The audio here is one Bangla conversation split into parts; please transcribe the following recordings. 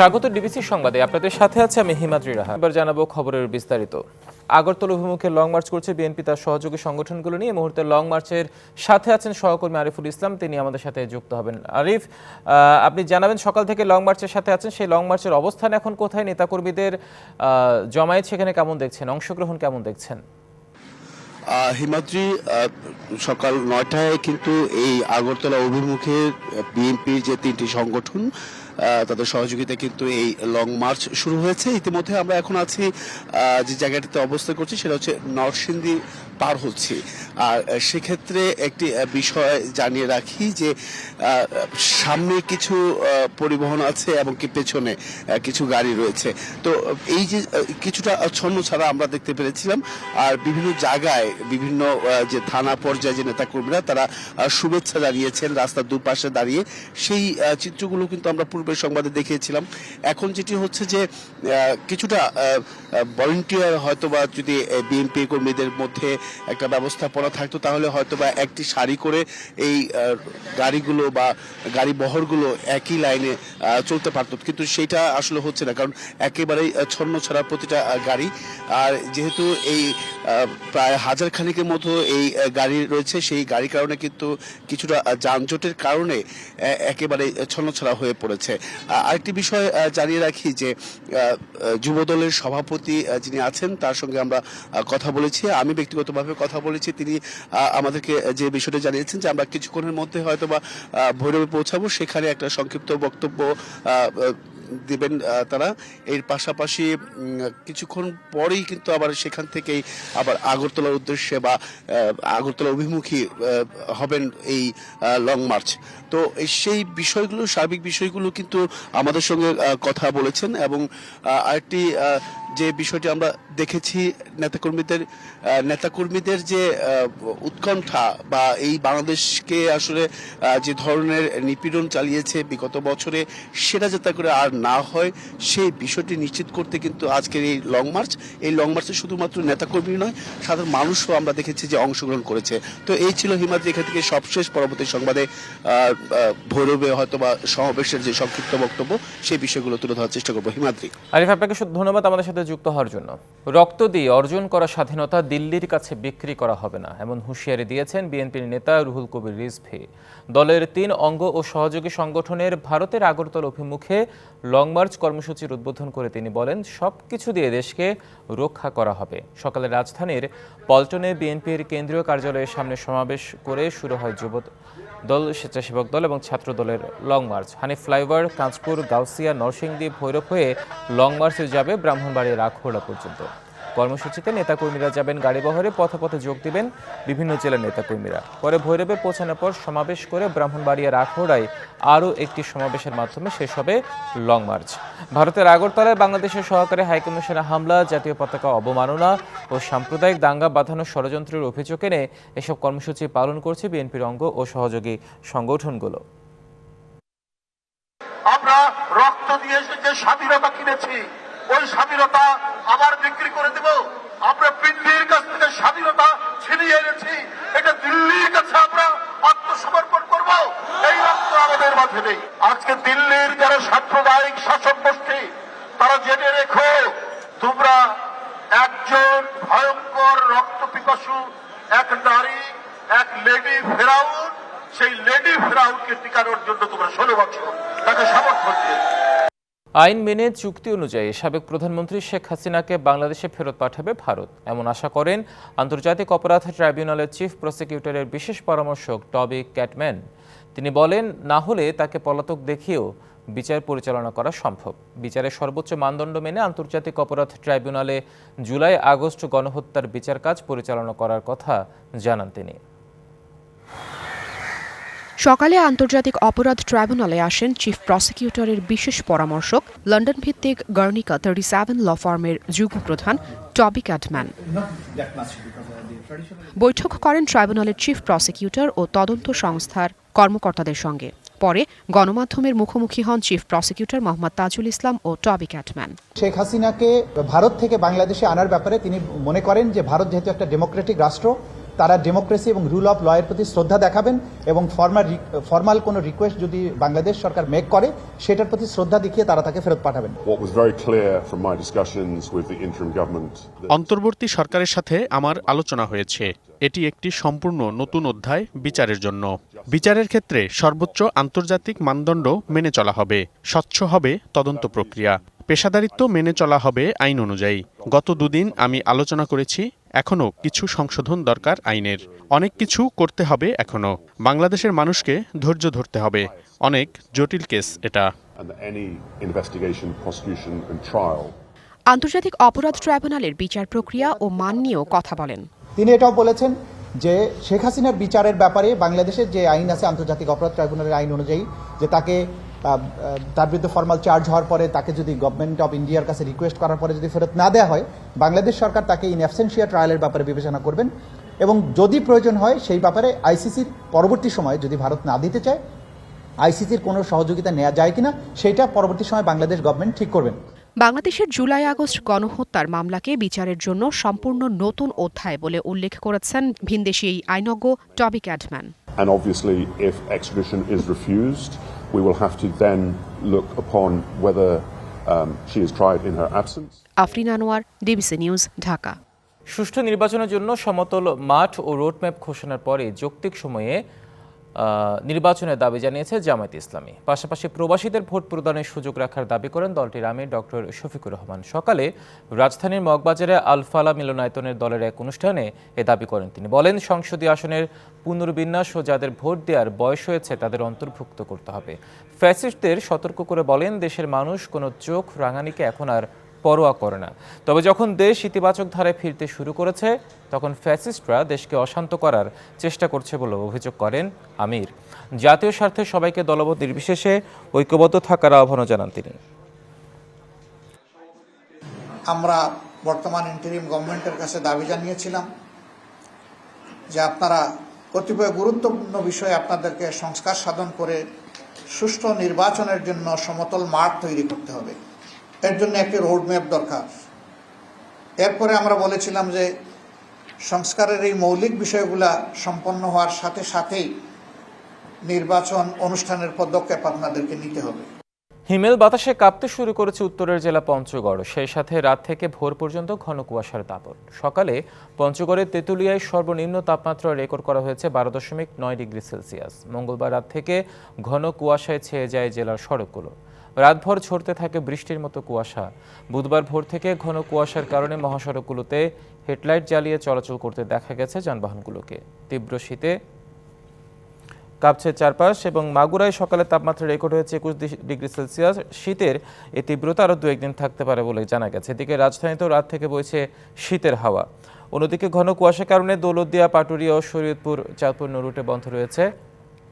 স্বাগত ডিবিসি সংবাদে। আপনাদের সাথে আছে আমি হিমাদ্রি রাহা। এবার জানাব খবরের বিস্তারিত। আগরতলা অভিমুখে লং মার্চ করছে বিএনপি তার সহযোগী সংগঠনগুলো নিয়ে। মুহূর্তে লং মার্চের সাথে আছেন সহকর্মী আরিফুল ইসলাম। তিনি আমাদের সাথে যুক্ত হবেন। আরিফ আপনি জানাবেন সকাল থেকে লং মার্চের সাথে আছেন। সেই লং মার্চের অবস্থান এখন কোথায়? নেতাকর্মীদের জমায়েত সেখানে কেমন দেখছেন? অংশগ্রহণ কেমন দেখছেন? হিমাদ্রি সকাল নয়টায় কিন্তু এই আগরতলা অভিমুখে বিএনপির যে তিনটি সংগঠন তাদের সহযোগিতায় কিন্তু এই লং মার্চ শুরু হয়েছে। ইতিমধ্যে আমরা এখন আছি যে জায়গাটিতে অবস্থান করছি সেটা হচ্ছে নরসিংদী পার হচ্ছি। আর সেক্ষেত্রে একটি বিষয় জানিয়ে রাখি যে সামনে কিছু পরিবহন আছে এবং কি পেছনে কিছু গাড়ি রয়েছে। তো, এই যে কিছুটা ছন্ন ছাড়া আমরা দেখতে পেরেছিলাম। আর বিভিন্ন জায়গায় বিভিন্ন যে থানা পর্যায়ে যে নেতাকর্মীরা তারা শুভেচ্ছা জানিয়েছেন রাস্তার দুপাশে দাঁড়িয়ে। সেই চিত্রগুলো কিন্তু আমরা পূর্বের সংবাদে দেখিয়েছিলাম। এখন যেটি হচ্ছে যে কিছুটা ভলেন্টিয়ার হয়তোবা যদি বিএনপি কর্মীদের মধ্যে একটা ব্যবস্থাপনা থাকতো, তাহলে হয়তোবা একটি সারি করে এই গাড়িগুলো বা গাড়ি বহরগুলো একই লাইনে চলতে পারতো। কিন্তু সেটা আসলে হচ্ছে না, কারণ একেবারেই ছন্ন ছাড়া প্রতিটা গাড়ি। আর যেহেতু এই প্রায় হাজার খানিকের মতো এই গাড়ি রয়েছে, সেই গাড়ির কারণে কিন্তু কিছুটা যানজটের কারণে একেবারে ছন্ন ছাড়া হয়ে পড়েছে। আরেকটি বিষয় জানিয়ে রাখি যে যুবদলের সভাপতি যিনি আছেন, তার সঙ্গে আমরা কথা বলেছি। আমি ব্যক্তিগতভাবে কথা বলেছি। তিনি আমাদেরকে যে বিষয়টা জানিয়েছেন যে, আমরা কিছুক্ষণের মধ্যে হয়তো বা ভৈরবে পৌঁছাবো, সেখানে একটা সংক্ষিপ্ত বক্তব্য দিবেন তারা। এর পাশাপাশি কিছুক্ষণ পরেই কিন্তু আবার সেখান থেকেই আবার আগরতলার উদ্দেশ্যে বা আগরতলা অভিমুখী হবেন এই লং মার্চ তো সেই বিষয়গুলো, সার্বিক বিষয়গুলো কিন্তু আমাদের সঙ্গে কথা বলেছেন এবং আরেকটি যে বিষয়টি আমরা দেখেছি, নেতাকর্মীদের নেতাকর্মীদের যে উৎকণ্ঠা বা এই বাংলাদেশকে আসলে যে ধরনের নিপীড়ন চালিয়েছে বিগত বছরে, সেটা যাতে করে আর না হয়, সেই বিষয়টি নিশ্চিত করতে কিন্তু আজকের এই লং মার্চ, এই লং মার্চে শুধুমাত্র নেতাকর্মী নয়, সাধারণ মানুষও আমরা দেখেছি যে অংশগ্রহণ করেছে। তো এই ছিল হিমাদ্রি এখান থেকে সবশেষ পরবর্তী সংবাদে ভৈরবে হয়তো বা সমাবেশের যে সংক্ষিপ্ত বক্তব্য, সেই বিষয়গুলো তুলে ধরার চেষ্টা করব। হিমাদ্রি। আরিফ, আপনাকে ধন্যবাদ আমাদের সাথে যুক্ত হওয়ার জন্য। রক্ত দিয়ে অর্জন করা স্বাধীনতা দিল্লির কাছে বিক্রি করা হবে না, এমন হুঁশিয়ারি দিয়েছেন বিএনপির নেতা রুহুল কবির রিজভি। দলের তিন অঙ্গ ও সহযোগী সংগঠনের ভারতের আগরতল অভিমুখে লং মার্চ কর্মসূচির উদ্বোধন করে তিনি বলেন সব কিছু দিয়ে দেশকে রক্ষা করা হবে। সকালে রাজধানীর পল্টনে বিএনপির কেন্দ্রীয় কার্যালয়ের সামনে সমাবেশ করে শুরু হয় যুব দল, স্বেচ্ছাসেবক দল এবং ছাত্র দলের long march Hanif flyover, Kanchpur, Gausia, Narsingdi, Bhairab হয়ে লং মার্চে যাবে ব্রাহ্মণবাড়ির রাখোড়া পর্যন্ত। কর্মসূচিতে নেতাকর্মীরা যাবেন গাড়িবহরে পথে পথে যোগ দিবেন বিভিন্ন জেলার নেতাকর্মীরা। পরে ভৈরবে পৌঁছানোর পর সমাবেশ করে ব্রাহ্মণবাড়িয়ার আখড়ায় আরও একটি সমাবেশের মাধ্যমে শেষ হবে লং মার্চ। ভারতের আগরতলায় বাংলাদেশের সহকারী হাইকমিশনে হামলা, জাতীয় পতাকা অবমাননা ও সাম্প্রদায়িক দাঙ্গা বাঁধানোর ষড়যন্ত্রের অভিযোগ এনে এসব কর্মসূচি পালন করছে বিএনপির অঙ্গ ও সহযোগী সংগঠনগুলো। আমরা রক্ত দিয়ে যে স্বাধীনতা কিনেছি, ওই স্বাধীনতা আবার বিক্রি করে দেব। আমরা পৃথিবীর কাছ থেকে স্বাধীনতা ছিনিয়ে এনেছি। এটা দিল্লির কাছে আমরা আত্মসমর্পণ করব। এই রক্ত আমাদের মাঝে নেই। আজকে দিল্লির যারা সাম্প্রদায়িক শাসক গোষ্ঠী, তারা জেনে রেখো, তোমরা একজন ভয়ঙ্কর রক্ত পিপাসু, এক নারী, এক লেডি ফেরাউন। সেই লেডি ফেরাউনকে টিকানোর জন্য তোমরা ষোলো বছর তাকে সমর্থন দিয়েছ। আইন মেনে চুক্তি অনুযায়ী সাবেক প্রধানমন্ত্রী শেখ হাসিনাকে বাংলাদেশে ফেরত পাঠাবে ভারত। এমন আশা করেন আন্তর্জাতিক অপরাধ ট্রাইব্যুনালের চিফ প্রসিকিউটরের বিশেষ পরামর্শক টবি ক্যাটম্যান। তিনি বলেন, না হলে তাকে পলাতক দেখিয়েও বিচার পরিচালনা করা সম্ভব। বিচারের সর্বোচ্চ মানদণ্ড মেনে আন্তর্জাতিক অপরাধ ট্রাইব্যুনালে জুলাই আগস্ট গণহত্যার বিচার কাজ পরিচালনা করার কথা জানান তিনি। সকালে আন্তর্জাতিক অপরাধ ট্রাইব্যুনালে আসেন চিফ প্রসিকিউটরের বিশেষ পরামর্শক লন্ডন ভিত্তিক গার্নিকা থার্টি সেভেন ল ফার্মের যুগ্ম প্রধান টবি ক্যাটম্যান। বৈঠক করেন ট্রাইব্যুনালের চিফ প্রসিকিউটর ও তদন্ত সংস্থার কর্মকর্তাদের সঙ্গে। পরে গণমাধ্যমের মুখোমুখি হন চিফ প্রসিকিউটর মোহাম্মদ তাজুল ইসলাম ও টবি ক্যাটম্যান। শেখ হাসিনাকে ভারত থেকে বাংলাদেশে আনার ব্যাপারে তিনি মনে করেন যে ভারত যেহেতু একটা ডেমোক্রেটিক রাষ্ট্র তারা ডেমোক্রেসি এবং রুল অফ লয়ের প্রতি শ্রদ্ধা দেখাবেন এবং ফর্মাল ফর্মাল কোনো রিকোয়েস্ট যদি বাংলাদেশ সরকার মেক করে সেটার প্রতি শ্রদ্ধা দেখিয়ে তারা তাকে ফেরত পাঠাবেন। অন্তর্বর্তী সরকারের সাথে আমার আলোচনা হয়েছে। এটি একটি সম্পূর্ণ নতুন অধ্যায় বিচারের জন্য। বিচারের ক্ষেত্রে সর্বোচ্চ আন্তর্জাতিক মানদণ্ড মেনে চলা হবে। স্বচ্ছ হবে তদন্ত প্রক্রিয়া। পেশাদারিত্ব মেনে চলা হবে আইন অনুযায়ী। গত দুদিন আমি আলোচনা করেছি এখনও কিছু সংশোধন দরকার আইনের। অনেক কিছু করতে হবে এখনও। বাংলাদেশের মানুষকে ধৈর্য ধরতে হবে। অনেক জটিল কেস এটা। আন্তর্জাতিক অপরাধ ট্রাইব্যুনালের বিচার প্রক্রিয়া ও মান নিয়েও কথা বলেন। তিনি এটাও বলেছেন যে শেখ হাসিনার বিচারের ব্যাপারে বাংলাদেশের যে আইন আছে আন্তর্জাতিক অপরাধ ট্রাইব্যুনালের আইন অনুযায়ী যে তাকে তার বিরুদ্ধে ফর্মাল চার্জ হওয়ার পরে তাকে যদি গভর্নমেন্ট অফ ইন্ডিয়ার কাছে রিকোয়েস্ট করার পরে যদি ফেরত না দেওয়া হয় বাংলাদেশ সরকার তাকে ইন অ্যাবসেন্সিয়া ট্রায়ালের ব্যাপারে বিবেচনা করবেন এবং যদি প্রয়োজন হয় সেই ব্যাপারে আইসিসির পরবর্তী সময়ে যদি ভারত না দিতে চায় আইসিসির কোনো সহযোগিতা নেওয়া যায় কিনা সেটা পরবর্তী সময় বাংলাদেশ গভর্নমেন্ট ঠিক করবেন বাংলাদেশের জুলাই আগস্ট গণহত্যার মামলাকে বিচারের জন্য সম্পূর্ণ নতুন অধ্যায় বলে উল্লেখ করেছেন ভিনদেশি এই আইনজ্ঞ Toby Cadman and obviously if extradition is refused we will have to then look upon whether um, she is tried in her absence. Afrin Anwar DBC news Dhaka. সুষ্ঠু নির্বাচনের জন্য সমতল মাঠ ও রোডম্যাপ ঘোষণার পরে যৌক্তিক সময়ে নির্বাচনের দাবি জানিয়েছে জামায়াত ইসলামী। পাশাপাশি প্রবাসীদের ভোট প্রদানের সুযোগ রাখার দাবি করেন দলটির আমির ডক্টর শফিকুর রহমান। সকালে রাজধানীর মগবাজারে আলফালা মিলনায়তনের দলের এক অনুষ্ঠানে এ দাবি করেন তিনি। বলেন, সংসদীয় আসনের পুনর্বিন্যাস ও যাদের ভোট দেওয়ার বয়স হয়েছে তাদের অন্তর্ভুক্ত করতে হবে। ফ্যাসিস্টদের সতর্ক করে বলেন, দেশের মানুষ কোনো চোখ রাঙানিকে এখন আর পরোয়া করে না। তবে যখন দেশ ইতিবাচক ধারায় ফিরতে শুরু করেছে, তখন ফ্যাসিস্টরা দেশকে অশান্ত করার চেষ্টা করছে বলে অভিযোগ করেন আমির। জাতীয় স্বার্থে সবাইকে দলবদ্ধ নির্বিশেষে ঐক্যবদ্ধ থাকার আহ্বানও জানান তিনি। আমরা বর্তমান ইন্টারিম গভর্নমেন্টের কাছে দাবি জানিয়েছিলাম যে আপনারা কতিপয় গুরুত্বপূর্ণ বিষয়ে আপনাদেরকে সংস্কার সাধন করে সুষ্ঠু নির্বাচনের জন্য সমতল মাঠ তৈরি করতে হবে। এর জন্য একটি রোডম্যাপ দরকার। এরপরে আমরা বলেছিলাম যে সংস্কারের এই মৌলিক বিষয়গুলা সম্পন্ন হওয়ার সাথে সাথেই নির্বাচন অনুষ্ঠানের পদক্ষেপ আপনাদেরকে নিতে হবে। হিমেল বাতাসে কাঁপতে শুরু করেছে উত্তরের জেলা পঞ্চগড়। সেই সাথে রাত থেকে ভোর পর্যন্ত ঘন কুয়াশার দাপট। সকালে পঞ্চগড়ের তেঁতুলিয়ায় সর্বনিম্ন তাপমাত্রা রেকর্ড করা হয়েছে বারো দশমিক নয় ডিগ্রি সেলসিয়াস। মঙ্গলবার রাত থেকে ঘন কুয়াশায় ছেয়ে যায় জেলার সড়কগুলো। রাতভর ঝরতে থাকে বৃষ্টির মতো কুয়াশা। বুধবার ভোর থেকে ঘন কুয়াশার কারণে মহাসড়কগুলোতে হেডলাইট জ্বালিয়ে চলাচল করতে দেখা গেছে যানবাহনগুলোকে। তীব্র শীতে কাঁপছে চারপাশ এবং মাগুরায় সকালে তাপমাত্রা রেকর্ড হয়েছে একুশ ডিগ্রি সেলসিয়াস। শীতের এই তীব্রতা আরও দু একদিন থাকতে পারে বলে জানা গেছে। এদিকে রাজধানীতেও রাত থেকে বইছে শীতের হাওয়া। অন্যদিকে ঘন কুয়াশার কারণে দৌলতদিয়া, পাটুরিয়া ও শরীয়তপুর চাঁদপুর রুটে বন্ধ রয়েছে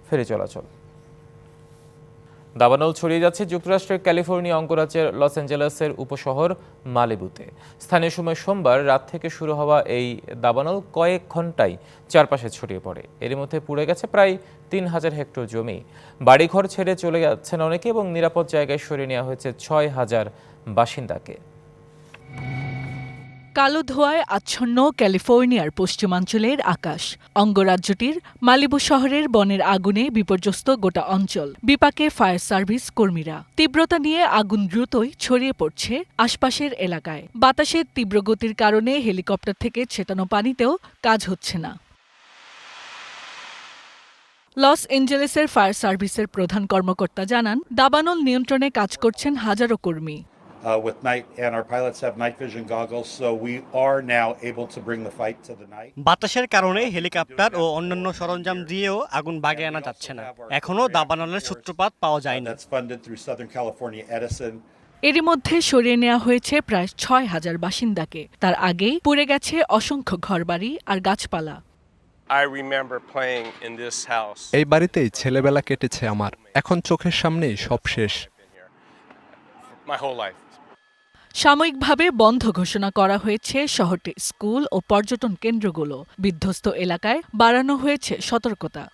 ফেরি চলাচল। দাবানল ছড়িয়ে যাচ্ছে যুক্তরাষ্ট্রের ক্যালিফোর্নিয়া অঙ্গরাজ্যের লস অ্যাঞ্জেলেসের উপশহর মালিবুতে। স্থানীয় সময় সোমবার রাত থেকে শুরু হওয়া এই দাবানল কয়েক ঘন্টায় চারপাশে ছড়িয়ে পড়ে। এর মধ্যে পুড়ে গেছে প্রায় তিন হাজার হেক্টর জমি। বাড়িঘর ছেড়ে চলে যাচ্ছেন অনেকে এবং নিরাপদ জায়গায় সরিয়ে নেওয়া হয়েছে ছয় হাজার বাসিন্দাকে। কালো ধোঁয়ায় আচ্ছন্ন ক্যালিফোর্নিয়ার পশ্চিমাঞ্চলের আকাশ। অঙ্গরাজ্যটির মালিবু শহরের বনের আগুনে বিপর্যস্ত গোটা অঞ্চল। বিপাকে ফায়ার সার্ভিস কর্মীরা। তীব্রতা নিয়ে আগুন দ্রুতই ছড়িয়ে পড়ছে আশপাশের এলাকায়। বাতাসের তীব্র গতির কারণে হেলিকপ্টার থেকে ছেটানো পানিতেও কাজ হচ্ছে না। লস এঞ্জেলেসের ফায়ার সার্ভিসের প্রধান কর্মকর্তা জানান, দাবানল নিয়ন্ত্রণে কাজ করছেন হাজারো কর্মী। Uh, with night, and our pilots have night vision goggles, so we are now able to bring the fight to the night. বাতাসের কারণে হেলিকপ্টার ও অন্যান্য সরঞ্জাম দিয়েও আগুন বাগে আনা যাচ্ছে না এখনও দাবানলের সূত্রপাত পাওয়া Uh, যায়নি That's funded through Southern California Edison. এরই মধ্যে সরিয়ে নেওয়া হয়েছে প্রায় ছয় হাজার বাসিন্দাকে তার আগেই পুড়ে গেছে অসংখ্য ঘরবাড়ি আর গাছপালা I remember playing in this house. এই বাড়িতেই ছেলেবেলা কেটেছে আমার এখন চোখের সামনেই সব শেষ My whole life. সাময়িকভাবে বন্ধ ঘোষণা করা হয়েছে শহরটির স্কুল ও পর্যটন কেন্দ্রগুলো। বিধ্বস্ত এলাকায় বাড়ানো হয়েছে সতর্কতা।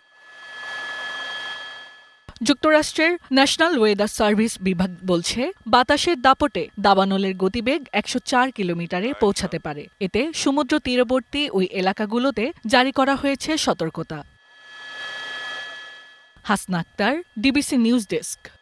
যুক্তরাষ্ট্রের ন্যাশনাল ওয়েদার সার্ভিস বিভাগ বলছে, বাতাসের দাপটে দাবানলের গতিবেগ একশো চার কিলোমিটারে পৌঁছাতে পারে। এতে সমুদ্র তীরবর্তী ওই এলাকাগুলোতে জারি করা হয়েছে সতর্কতা। Hasna Akter, DBC news desk.